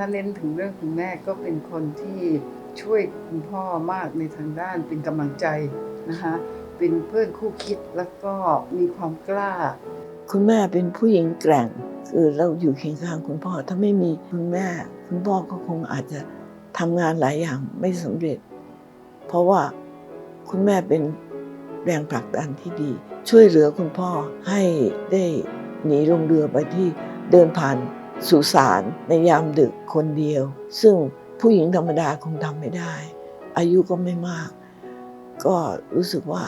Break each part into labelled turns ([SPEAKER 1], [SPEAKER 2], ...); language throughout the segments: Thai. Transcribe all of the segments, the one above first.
[SPEAKER 1] ถ้าเน้นถึงเรื่องคุณแม่ก็เป็นคนที่ช่วยคุณพ่อมากในทางด้านเป็นกำลังใจนะคะเป็นเพื่อนคู่คิดแล้วก็มีความกล้า
[SPEAKER 2] คุณแม่เป็นผู้หญิงแกร่ง คือเราอยู่เคียงข้างคุณพ่อ ถ้าไม่มีคุณแม่ คุณพ่อก็คงอาจจะทำงานหลายอย่างไม่สำเร็จ เพราะว่าคุณแม่เป็นแรงผลักดันที่ดี ช่วยเหลือคุณพ่อให้ได้หนีลงเรือไปที่เดินผ่าน สุสานในยามดึกคนเดียว ซึ่งผู้หญิงธรรมดาคงทำไม่ได้ อายุก็ไม่มาก ก็รู้สึกว่า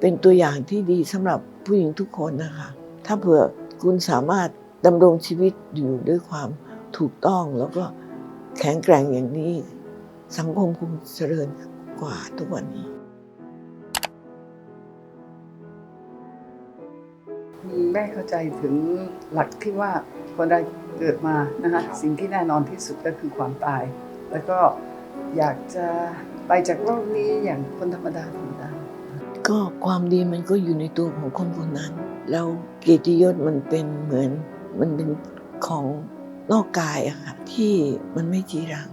[SPEAKER 2] เป็นตัวอย่างที่ดีสำหรับผู้หญิงทุกคนนะคะ ถ้าเผื่อคุณสามารถดำรงชีวิตอยู่ด้วยความถูกต้องแล้วก็แข็งแกร่งอย่างนี้ สังคมคงเจริญกว่าทุกวันนี้
[SPEAKER 1] แม่เข้าใจถึงหลักที่ว่า คนเราเกิดมานะคะสิ่งที่แน่นอนที่สุดก็คือความตาย แล้วก็อยากจะไปจากโลกนี้อย่างคนธรรมดาธรรมดา
[SPEAKER 2] ก็ความดีมันก็อยู่ในตัวของคนคนนั้น แล้วเกียรติยศมันเป็นเหมือนมันเป็นของนอกกายอะค่ะที่มันไม่จีรัง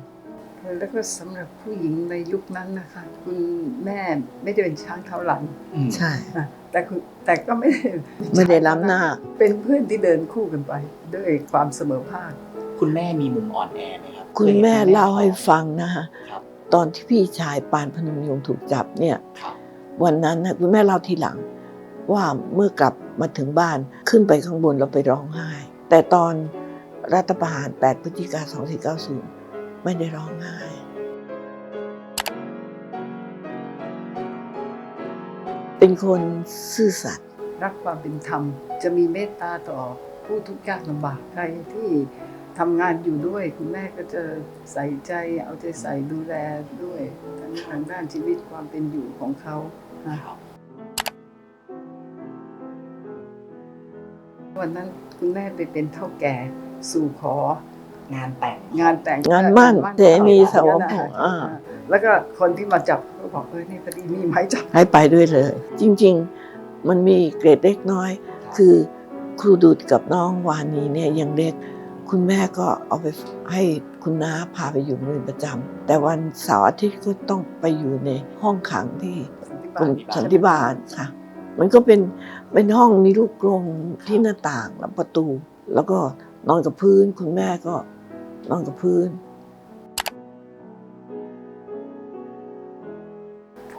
[SPEAKER 1] แล้วก็สำหรับผู้หญิงในยุคนั้นนะคะ คุณแม่ไม่ได้เป็นช้างเท้าหลัง
[SPEAKER 3] อืม
[SPEAKER 2] ใช่
[SPEAKER 1] นะ แต่คุณแต่ก็ไม่ได้
[SPEAKER 2] ไม่ได้ล้ำหน้า
[SPEAKER 1] เป็นเพื่อนที่เดินคู่กันไป ด้วยความเสมอภาค
[SPEAKER 3] คุณแม่มีมุมอ่อนแอไหมครับ
[SPEAKER 2] คุณแม่
[SPEAKER 3] ยห็น
[SPEAKER 2] เล่าให้ฟังนะคะ
[SPEAKER 3] ครับ
[SPEAKER 2] ตอนที่พี่ชายปานพนมยงค์ถูกจับเนี่ย
[SPEAKER 3] ครับ
[SPEAKER 2] วันนั้นนะคุณแม่เล่าทีหลัง ว่าเมื่อกลับมาถึงบ้านขึ้นไปข้างบนแล้วไปร้องไห้ แต่ตอนรัฐประหาร 8 พฤศจิกา 2490 ไม่ได้ร้องไห้ เป็นคนซื่อสัตย์
[SPEAKER 1] รักความเป็นธรรม จะมีเมตตาต่อผู้ทุกข์ยากลำบากใครที่ทำงานอยู่ด้วย คุณแม่ก็จะใส่ใจเอาใจใส่ดูแลด้วยทั้งทางด้านชีวิตความเป็นอยู่ของเขานะ
[SPEAKER 3] ครับ
[SPEAKER 1] วันนั้นคุณแม่ไปเป็นเท่าแก่สู่ขอ
[SPEAKER 3] งานแต่ง
[SPEAKER 1] งานแต่ง
[SPEAKER 2] งานมั่นเสนีสาว
[SPEAKER 1] นะ
[SPEAKER 2] ผงอ่า
[SPEAKER 1] แล้วก็คนที่มาจับก็บอกเออนี่พอดีมีไม้จับ
[SPEAKER 2] ให้ไปด้วยเลย จริง ๆ มันมีเกรดเล็กน้อย คือครูดุดกับน้องวานีเนี่ยยังเด็กคุณแม่ก็เอาไปให้คุณน้าพาไปอยู่โรงเรียนประจำแต่วันเสาร์อาทิตย์ก็ต้องไปอยู่ในห้องขังที่กรมสันติบาลค่ะ มันก็เป็นเป็นห้องมีลูกกรงที่หน้าต่างแล้วประตู แล้วก็นอนกับพื้น คุณแม่ก็นอนกับพื้น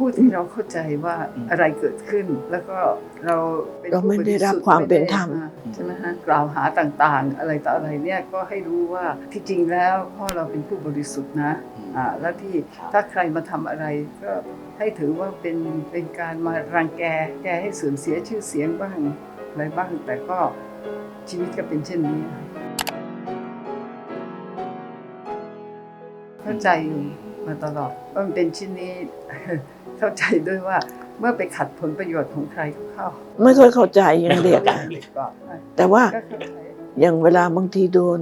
[SPEAKER 1] พูดที่เราเข้าใจว่าอะไรเกิดขึ้น แล้วก็เราป็น
[SPEAKER 2] เราไม่
[SPEAKER 1] ผู้
[SPEAKER 2] ได้รับ
[SPEAKER 1] สุทธิ์
[SPEAKER 2] ความเป็นธรรม
[SPEAKER 1] ไได้อ่าใช่ไหมฮะกล่าวหาต่างๆ อะไรต่ออะไรเนี่ยก็ให้รู้ว่าที่จริงแล้วพ่อเราเป็นผู้บริสุทธิ์นะ
[SPEAKER 3] อืม
[SPEAKER 1] อ่าแล้วที่
[SPEAKER 3] ครับ
[SPEAKER 1] ถ้าใครมาทำอะไรก็ให้ถือว่าเป็นเป็นการมารังแกแกให้เสื่อมเสียชื่อเสียงบ้างอะไรบ้างแต่ก็ชีวิตก็เป็นเช่นนี้เข้าใจมาตลอดว่ามันเป็นเช่นนี้ เข้าใจด้วยว่าเมื่อไปขัดผลประโยชน์ของใครก็เข้า
[SPEAKER 2] ไม่ค่อยเข้าใจยังเด็กอะ
[SPEAKER 1] ก็
[SPEAKER 2] แต่ว่า
[SPEAKER 1] ก็เข้าใจ
[SPEAKER 2] อย่างเวลาบางทีโดน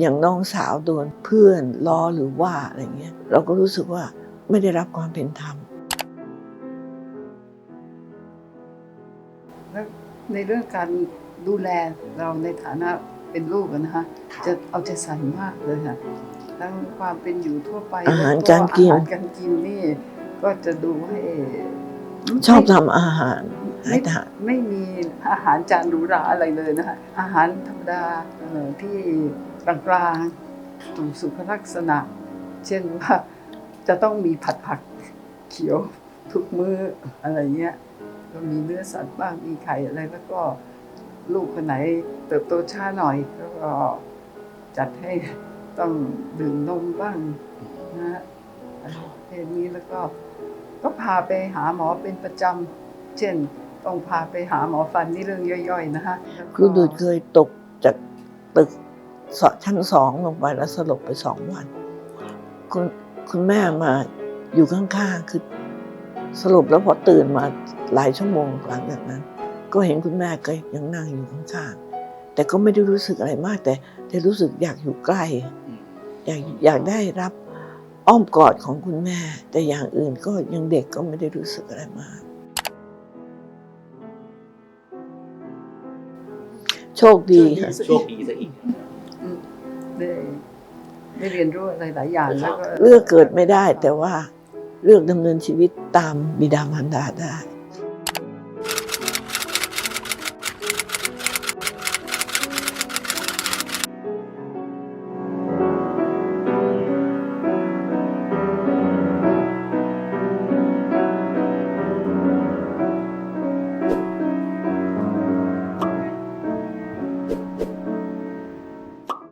[SPEAKER 2] อย่างน้องสาวโดนเพื่อนล้อหรือว่าอะไรเงี้ย เราก็รู้สึกว่าไม่ได้รับความเป็นธรรม
[SPEAKER 1] แล้วในเรื่องการดูแลเราในฐานะเป็นลูกอะนะฮะจะเอาใจใส่มากเลยค่ะทั้งความเป็นอยู่ทั่วไป
[SPEAKER 2] อาหาร
[SPEAKER 1] แล้ว
[SPEAKER 2] การกิน
[SPEAKER 1] อาหารการกินนี่ ก็จะดูให้
[SPEAKER 2] ชอบทำอาหารให้
[SPEAKER 1] ไม่
[SPEAKER 2] ทาน
[SPEAKER 1] ไม่มีอาหารจานหรูหราอะไรเลยนะคะ อาหารธรรมดาเอ่อที่กลางๆถูกสุขลักษณะ เช่นว่าจะต้องมีผัดผักเขียวทุกมื้ออะไรเงี้ยก็มีเนื้อสัตว์บ้างมีไข่อะไรแล้วก็ลูกคนไหนเติบโตช้าหน่อยก็จัดให้ต้องดื่มนมบ้างนะฮะอะไรประเภทนี้แล้วก็ ก็พาไปหาหมอเป็นประจำเช่น ต้องพาไปหาหมอฟันนี่เรื่องย่อยๆนะฮะแล้วก็
[SPEAKER 2] ครูดูดเคยตกจากตึกสชั้นสองลงไปแล้วสลบไปสองวัน คุณคุณแม่มาอยู่ข้างๆคือสรุปแล้วพอตื่นมาหลายชั่วโมงหลังจากนั้น ก็เห็นคุณแม่ก็ยังนั่งอยู่ข้างๆแต่ก็ไม่ได้รู้สึกอะไรมากแต่แต่รู้สึกอยากอยู่ใกล้
[SPEAKER 3] อืม
[SPEAKER 2] อยากอยากได้รับ อ้อมกอดของคุณแม่ แต่อย่างอื่นก็ยังเด็กก็ไม่ได้รู้สึกอะไรมาก โชคดีค่ะ
[SPEAKER 3] โชคดีซะอีก
[SPEAKER 1] อืมได้ได้เรียนรู้อะไรหลายอย่างแล้วก็
[SPEAKER 2] เลือกเกิดไม่ได้แต่ว่าเลือกดำเนินชีวิตตามบิดามารดาได้